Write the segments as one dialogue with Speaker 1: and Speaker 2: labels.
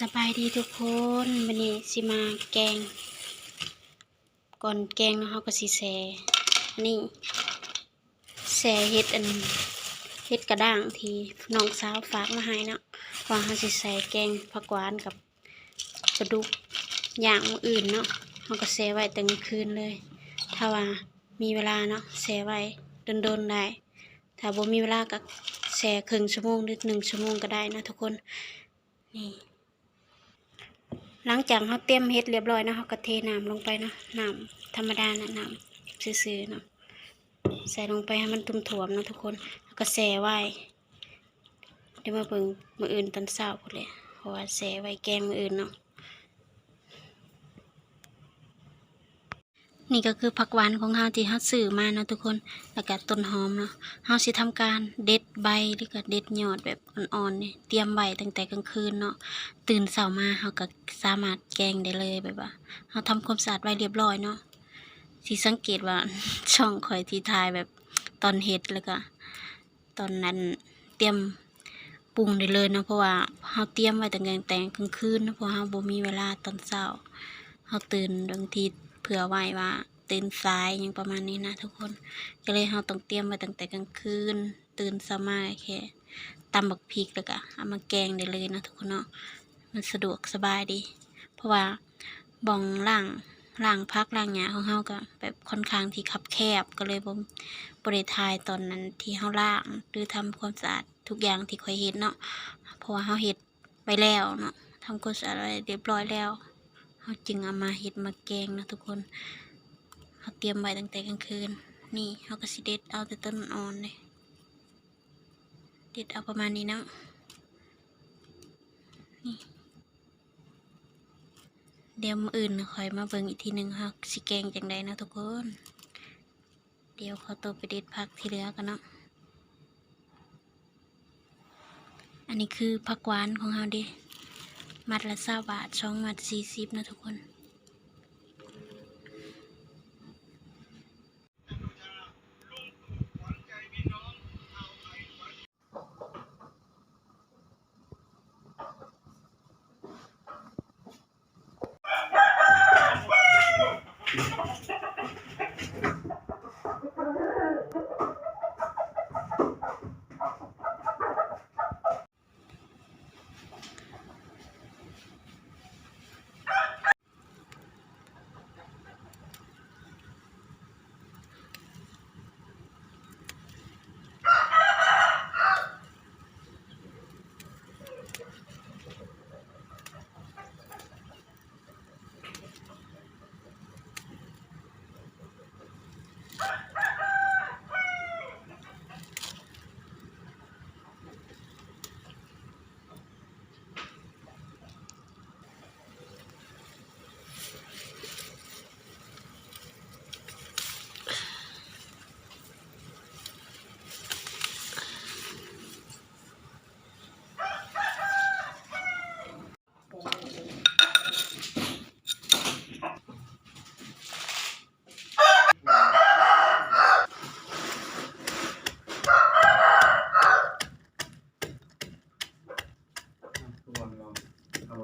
Speaker 1: สบายดีทุกคนวันนี้สิมาแกง ก่อนแกงเนาะเราก็สิแซ่อันนี่แซ่เฮ็ดอันเฮ็ดกระด้างที่น้องสาวฝากมาให้เนาะว่าเราสิใสแกงผักหวานกับกระดูกอย่างอื่นเนาะเราก็แซ่ไว้ตั้งคืนเลย ถ้าว่ามีเวลาเนาะแซ่ไว้โดนๆได้ถ้าบ่มีเวลาก็แช่ครึ่งชั่วโมงหรือหนึ่งชั่วโมงก็ได้นะทุกคน นี่ หลังจากเขาเตรียมเฮ็ดเรียบร้อยนะเขาก็เทน้ำลงไปนะน้ำธรรมดานะน้ำซื่อๆเนาะใส่ลงไปให้มันทุ่มถ่วมนะทุกคนแล้วก็แช่ไว้เดี๋ยวมาเบิ่งมืออื่นตอนเช้าพุ่นเลยเพราะว่าแช่ไว้แกงมืออื่นเนาะ นี่ก็คือผักหวานของเฮาที่เฮาซื้อมาเนาะทุกคน แล้วก็ต้นหอมเนาะเฮาสิทำการเด็ดใบหรือก็เด็ดยอดแบบอ่อนๆนี่เตรียมไว้ตั้งแต่กลางคืนเนาะ ตื่นเช้ามาเฮาก็สามารถแกงได้เลยแบบว่าเฮาทำความสะอาดไว้เรียบร้อยเนาะสิสังเกตว่าช่องข่อยที่ถ่ายแบบตอนเฮ็ดแล้วก็ตอนนั้นเตรียมปรุงได้เลยเนาะเพราะว่าเฮาเตรียมไว้ตั้งแต่แต่กลางคืนเนาะเพราะเฮาบ่มีเวลาตอนเช้าเฮาตื่นบางที เผื่อไว้ว่าตื่นสายอย่างประมาณนี้นะทุกคนก็เลยเฮาต้องเตรียมไว้ตั้งแต่กลางคืน ตื่นสมาแค่ตำบักพริกแล้วก็เอามาแกงได้เลยนะทุกคนเนาะมันสะดวกสบายดี เพราะว่าบ่องล่างล่างพักล่างหยาของเฮาก็แบบค่อนข้างที่คับแคบก็เลยบ่บ่ได้ถ่ายตอนนั้นที่เฮาล่างหรือทำความสะอาดทุกอย่างที่ค่อยเฮ็ดเนาะเพราะว่าเฮาเฮ็ดไปแล้วเนาะทำความสะอาดไว้เรียบร้อยแล้ว เขาจึงเอามาเห็ดมาแกงนะทุกคนเขาเตรียมไว้ตั้งแต่กลางคืน นี่เขาก็สิเด็ดเอาแต่ต้นอ่อนเลยเด็ดเอาประมาณนี้นะนี่เดี๋ยวมืออื่นคอยมาเบิ่งอีกทีหนึ่งค่ะสิแกงจังใดนะทุกคน เดี๋ยวขอตัวไปเด็ดผักที่เหลือกันเนาะอันนี้คือผักหวานของเราดิ มัดละสาบาทช่องมัดสี่สิบนะทุกคน เร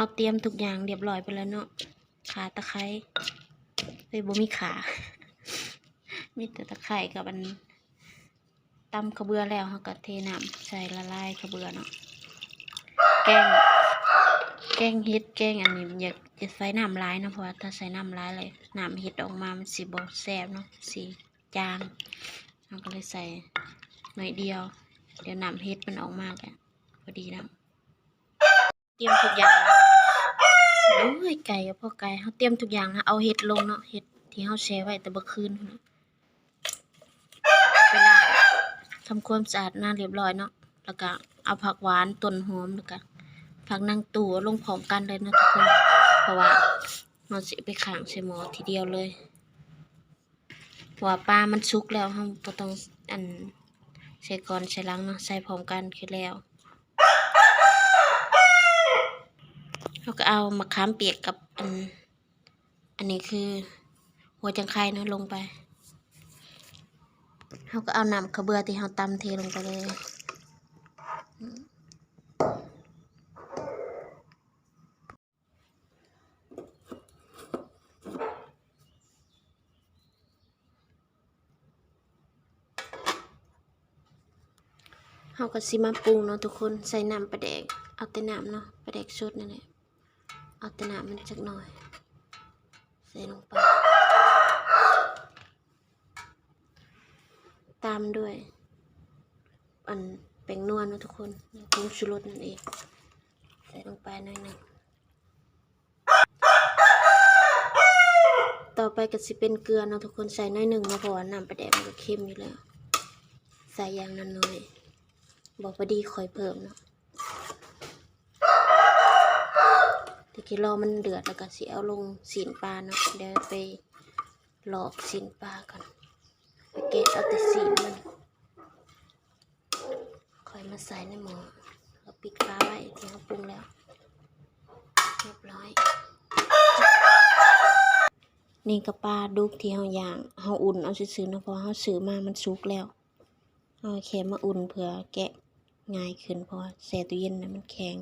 Speaker 1: าเตรียมทุกอย่างเรียบร้อยไปแล้วเนาะ ขาตะไคร้เฮ้ยบ่มีขา มีแต่ตะไคร้กับอันตำขาวเบือแล้วเราก็เทน้ำใส่ละลายขาวเบือเนาะ แกง แกงเฮ็ดแกงอันนี้อยากจะใส่น้ำร้ายนะเพราะว่าถ้าใส่น้ำร้ายเลยน้ำเฮ็ดออกมามันสีบ่แซบเนาะสีจางเราก็เลยใส่หน่อยเดียว เดี๋ยวน้ำเฮ็ดมันออกมากอะพอดีแล้วเตรียมทุกอย่างโอ้ยไก่กับพ่อไก่เขาเตรียมทุกอย่างนะเอาเห็ดลงเนาะเห็ดที่เขาแช่ไว้แต่เมื่อคืนพุ่นน่ะไปล้างทำความสะอาดหน้าเรียบร้อยเนาะแล้วก็เอาผักหวานต้นหอมแล้วก็ ผักนางตู่ลงพร้อมกันเลยนะทุกคน เพราะว่าเราสิไปขังใส่หมอทีเดียวเลยเพราะว่าปลามันสุกแล้วเราบ่ต้องอันใส่ก่อนใส่หลังเนาะใส่พร้อมกันคือแล้วเราก็เอามะขามเปียกกับอัน อันนี้คือ หัวจังไคเนาะลงไปเราก็เอาน้ำขาวเบือที่เราตำเทลงไปเลย เฮาก็สิมาปรุงเนาะทุกคนใส่น้ำปลาแดกเอาแต่น้ำเนาะปลาแดกสดนั่นแหละเอาแต่น้ำมันจักหน่อย ใส่ลงไป ตามด้วย อันแป้งนวลเนาะทุกคนผงชูรสนั่นเอง ใส่ลงไปหน่อยหนึ่งต่อไปก็สิเป็นเกลือเนาะทุกคนใส่หน้อยหนึ่งเนาะพราะว่าน้ำปลาแดกมันก็เค็มอยู่แล้ว ใส่อย่างนั้นน้อย บอกว่าดีคอยเพิ่มเนาะตะกี้รอมันเดือดแล้วก็สิเอาลงสีนปลาเนาะเดี๋ยวไปหลอกสีนปลาก่อนไปเกะเอาแต่สีนมันคอยมาใส่ในหม้อแล้วปิดฟ้าไว้ที่เราปรุงแล้ว เรียบร้อย นี่กับปลาดุกที่เฮาย่างเฮาอุ่นเอาซื่อๆนะเพราะเฮาซื้อมามันสุกแล้วเอาแค่มาอุ่นเผื่อแกะ ง่ายขึ้นเพราะแช่ตู้เย็นนะมันแข็ง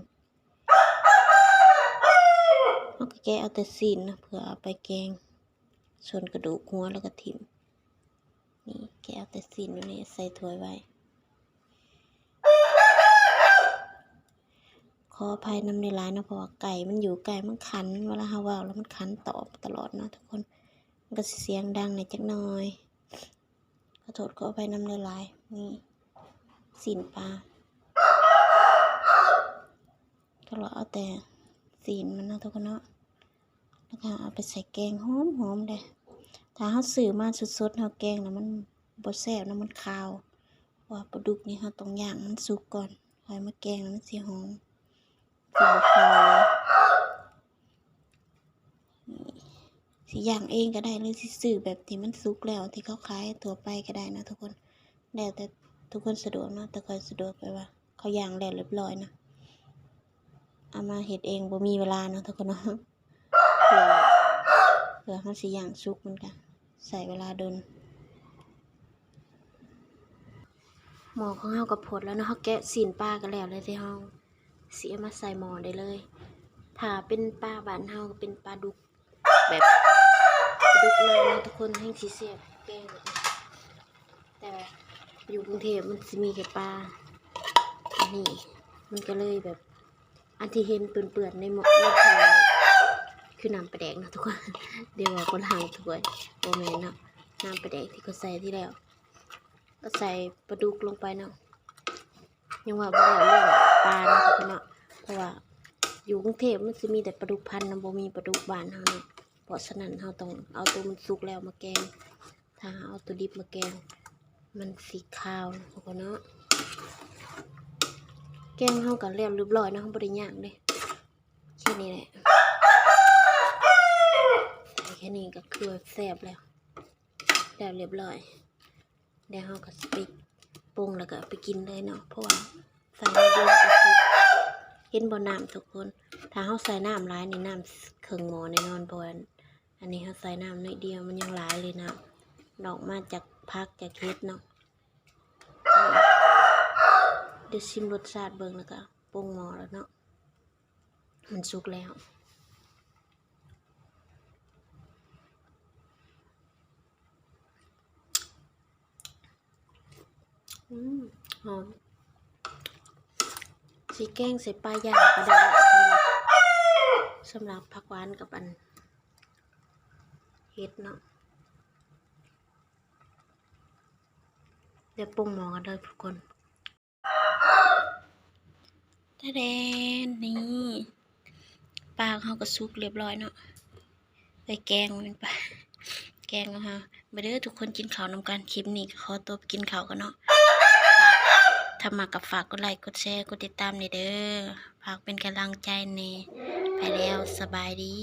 Speaker 1: เอาก็แกะเอาแต่ซีนนะเผื่อเอาไปแกง ส่วนกระดูกหัวแล้วก็ทิมนี่แกะเอาแต่ซีนอยู่นี่ใส่ถ้วยไว้ขออภัยนำในร้านนะเพราะว่าไก่มันอยู่ไก่มันคันเวลาฮาว่าแล้วมันคันตอบตลอดนะทุกคน มันก็เสียงดังในอยจักหน่อย ขอโทษขออภัยนำในร้านนี่สินปลา ก็เราเอาแต่สีมันนะทุกคนเนาะแล้วก็เอาไปใส่แกงหอมหอมๆเลยถ้าเขาซื้อมาสดๆเขาแกงนะมันบดแซ่บนะมันคาว ว่าปลาดุกนี่เขาต้องย่างมันสุกก่อนค่อยมาแกงแล้วมันสีหอมสีบคาวเลยนี่สีย่างเองก็ได้หรือสิซื้อแบบที่มันสุกแล้วที่เขาขายทั่วไปก็ได้นะทุกคนแล้วแต่ทุกคนสะดวกเนาะแต่คอยสะดวกไปว่าเขาย่างแล้วเรียบร้อยนะ เอามาเห็ดเองบ่มีเวลาเนาะทุกคนเนาะเผื่อเผื่อเขาสิย่างสุกมันกันใส่เวลาโดนหมอของเฮากับผดแล้วเนาะเฮาแกะสีนปลากันแล้วเลยที่เฮาสิเอามาใส่หม้อได้เลย ถ้าเป็นปลาบ้านเฮาก็เป็นปลาดุกแบบปลาดุกนาเนาะทุกคนให้สิเสียบแกงแบบนี้แต่อยู่กรุงเทพมันสิมีแค่ปลาอันนี้มันก็เลยแบบ อันที่เห็นเปื่อนๆในหม้อในถ้วยนี่คือน้ำปลาแดกนะทุกคน เดี๋ยวว่าคนหางถ้วยโอแมนเนาะน้ำปลาแดกที่เขาใส่ที่แล้ว ก็ใส่ปลาดุกลงไปเนาะยังว่าบ่ได้เรื่องปลาเนาะทุกคนเนาะเพราะว่าอยู่กรุงเทพมันจะมีแต่ปลาดุกพันธุ์นะบ่มีปลาดุกบานเฮาเนาะเพราะฉะนั้นเฮาต้องเอาตัวมันสุกแล้วมาแกง ถ้าเอาตัวดิบมาแกง มันสีขาวทุกคนเนาะ แกงเฮากันเรียบเรียบร้อยเนาะเฮาบ่ได้ย่างเด้แค่นี้แหละแค่นี้ก็คือแซ่บแล้วแล้วเรียบร้อยเดี๋ยวเฮาก็สิไปปรุงแล้วก็ไปกินเลยเนาะเพราะว่าใส่น้ำเยอะก็สิเห็นบ่น้ำทุกคน ถ้าเฮาใส่น้ำหลายในน้ำครึ่งหมอแน่นอนเพราะว่าอันนี้เฮาใส่น้ำน้อยเดียวมันยังหลายเลยนะดอกมาจากพักจากเฮ็ดเนาะ เดี๋ยวชิมรสชาติเบิ่งแล้วก็ปรุงหม้อแล้วเนาะมันสุกแล้วอืมหอมสีแกงใส่ปลาย่างก็ได้สำหรับสำหรับผักหวานกับอันเฮ็ดเนาะเดี๋ยวปรุงหม้อกันเลยทุกคน ตาแดนนี่ปลางเขาก็สุกเรียบร้อยเนาะไปแกงมันไปแกงของเขามาเด้อทุกคนกินข้าวนำกันคลิปนี้ขอตัวกินข้าวกันเนาะฝากถ้ามากับฝากกดไลค์กดแชร์กดติดตามนี่เด้อฝากเป็นกำลังใจนี่ไปแล้วสบายดี